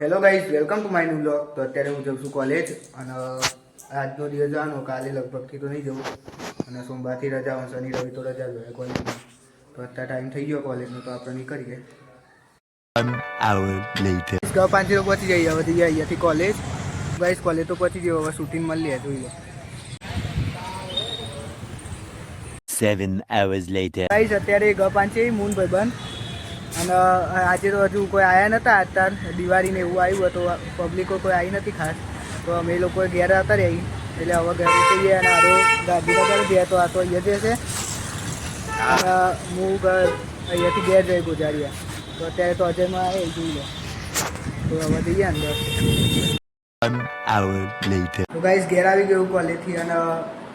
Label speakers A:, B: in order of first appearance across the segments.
A: Hello guys welcome to my new blog તો અત્યારે હું જઉં છું કોલેજ અને આજનો દિવસ જવાનો કાલે લગભગથી તો નહીં જવું અને સોમવારથી રજા હોય શનિ રવિ તો રજા જોઈએ કોલેજમાં તો અત્યારે ટાઈમ થઈ ગયો કોલેજનો તો આપણે નીકળીએ. પાંચ તો પહોંચી જઈએ હવે જઈએ અહીંયાથી કોલેજ ગાઈઝ કોલેજ તો પહોંચી ગયો હવે શૂટિંગ મળીએ જોઈ લો.
B: Seven hours later.
A: ગાઈઝ અત્યારે ગ પાંચે મૂન ભાઈબંધ અને આજે તો હજુ કોઈ આવ્યા નહોતા અત્યારે દિવાળીને એવું આવ્યું હતું. પબ્લિકો કોઈ આવી નથી ખાસ. તો અમે લોકો ઘેર હતા રહી. એટલે હવે ઘરે જઈએ અને આરો ગાંધીનગર ગયા તો આ તો અહીંયા જશે અને હું ઘર અહીંયાથી ઘેર જઈ ગુજારીએ. તો અત્યારે તો અજયમાં આવે જોઈ લે. તો હવે જઈએ અંદર. તો ગાઈસ ઘેર આવી ગયું કોલેજથી અને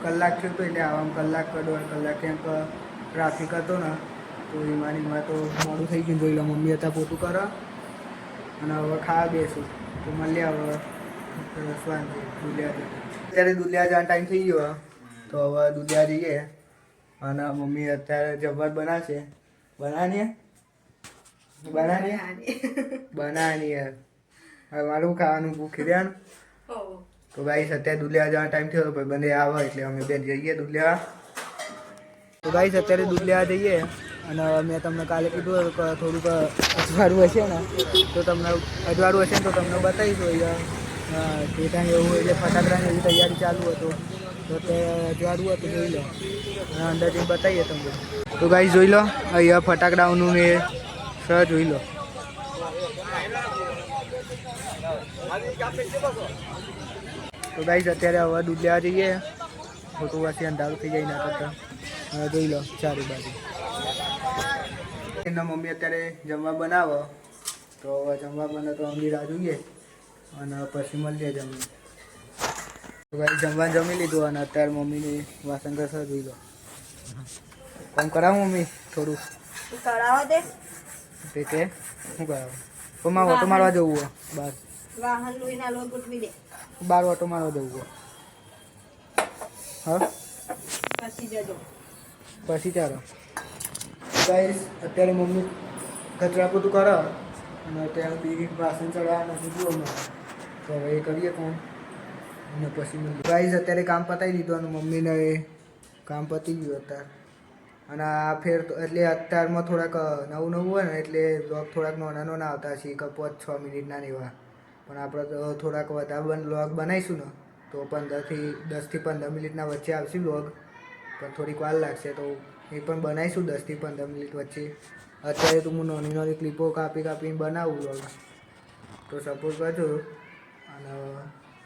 A: કલાક થયો તો એટલે આવા કલાક દોઢ કલાક કેમ કે ટ્રાફિક હતો ને. તો એ મારી માં તો મોડું થઈ ગયું જોઈ લો, મમ્મી હતા પોતું કરો. અને હવે ખાવા બેસું. તો મળીએ હવે દુલિયા અત્યારે દુલિયા જવાનો ટાઈમ થઈ ગયો, તો હવે દુલિયા જઈએ. અને મમ્મી અત્યારે જમવા બનાવશે. બનાવીએ? બનાવીએ? બનાવીએ. હવે મારું ખાવાનું, ભૂખી રહ્યા તો ભાઈ, અત્યારે દુલિયા જવાનો ટાઈમ થયો ભાઈ બંને આવે, એટલે અમે બેન જઈએ દુલિયા. તો ભાઈ, અત્યારે દુલિયા જઈએ. અને મેં તમને કાલે કીધું કે થોડુંક અજવાળું હશે ને, તો તમને અજવાળું હશે ને તો તમને બતાવીશું અહીંયા જે ટાઈમ એવું હોય એટલે ફટાકડાની એવી તૈયારી ચાલુ હતો. તો તે અજવાળું હતું, જોઈ લો. અને અંદર બતાવીએ તમને. તો ગાઈ જોઈ લો, અહીંયા ફટાકડાઓનું ને સ જોઈ લો. તો ગાઈઝ અત્યારે હવે દૂધ લેવા જઈએ. ખોટું વાસી અંધારું થઈ જાય ના કરતા. જોઈ લો, ચારે બાજુ. એમના મમ્મી અત્યારે જમવા બનાવો. તો હવે જમવા બને તો અમની રાહ જોઈએ. અને પછી મળીએ જમી તો ગાઈ જમવા જમી લીધું અને અત્યારે મમ્મીની વાસણ કરશે જોઈ લો કામ કરાવું મમ્મી થોડું?
C: કરાવો દે
A: તે કે? શું કરાવું? તો મારે ઓટો મારવા જવું હોય. બહાર
C: વાહન લઈને ના ગોઠવી દે.
A: બાર ઓટો મારવા જવું હોય. હા?
C: પછી જજો.
A: પછી ચાલો. ગાઈસ, અત્યારે મમ્મી કચરા પોતું કરે અને અત્યારે બીજી વાસણ ચડાવવા નથી અમારે તો હવે એ કરીએ કોણ અને પછી ગાઈસ, અત્યારે કામ પતાવી દીધું અને મમ્મીને એ કામ પતી ગયું અત્યારે. અને આ ફેર એટલે અત્યારમાં થોડાક નવું નવું હોય ને, એટલે બ્લોગ થોડાક નાના નાના આવતા છે કે પાંચ છ મિનિટના એવા. પણ આપણે તો થોડાક વધારે બ્લોગ બનાવીશું ને, તો પંદરથી દસથી પંદર મિનિટના વચ્ચે આવશે બ્લોગ પણ થોડીક વાર લાગશે તો એ પણ બનાવીશું દસથી પંદર મિનિટ વચ્ચે. અત્યારે તો હું નાની નાની ક્લિપો કાપી કાપીને બનાવું બ્લોગ તો સપોર્ટ કરજો. અને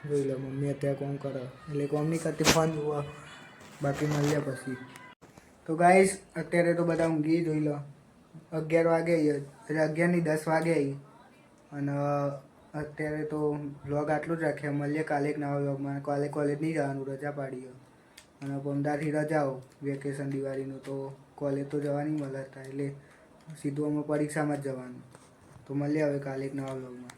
A: જોઈ લો મમ્મી અત્યારે કોમ કરે. એટલે કોમ નહીં કરતી, ફોન જોવા. બાકી મળીએ પછી. તો ગાઈશ અત્યારે તો બધા ઊંઘી જોઈ લો. અગિયાર વાગે એટલે અગિયારની દસ વાગે આવી અને અત્યારે તો બ્લોગ આટલું જ રાખ્યા. મળીએ કાલે એક નવા બ્લોગમાં કાલે કોલેજ નહીં જવાનું, રજા પાડી. અને પમદારથી રજાઓ, વેકેશન દિવાળીનું તો કોલેજ તો જવાની મળે હતા એટલે સીધું અમે પરીક્ષામાં જ જવાનું. તો મળીએ હવે કાલે એક નવા બ્લોગમાં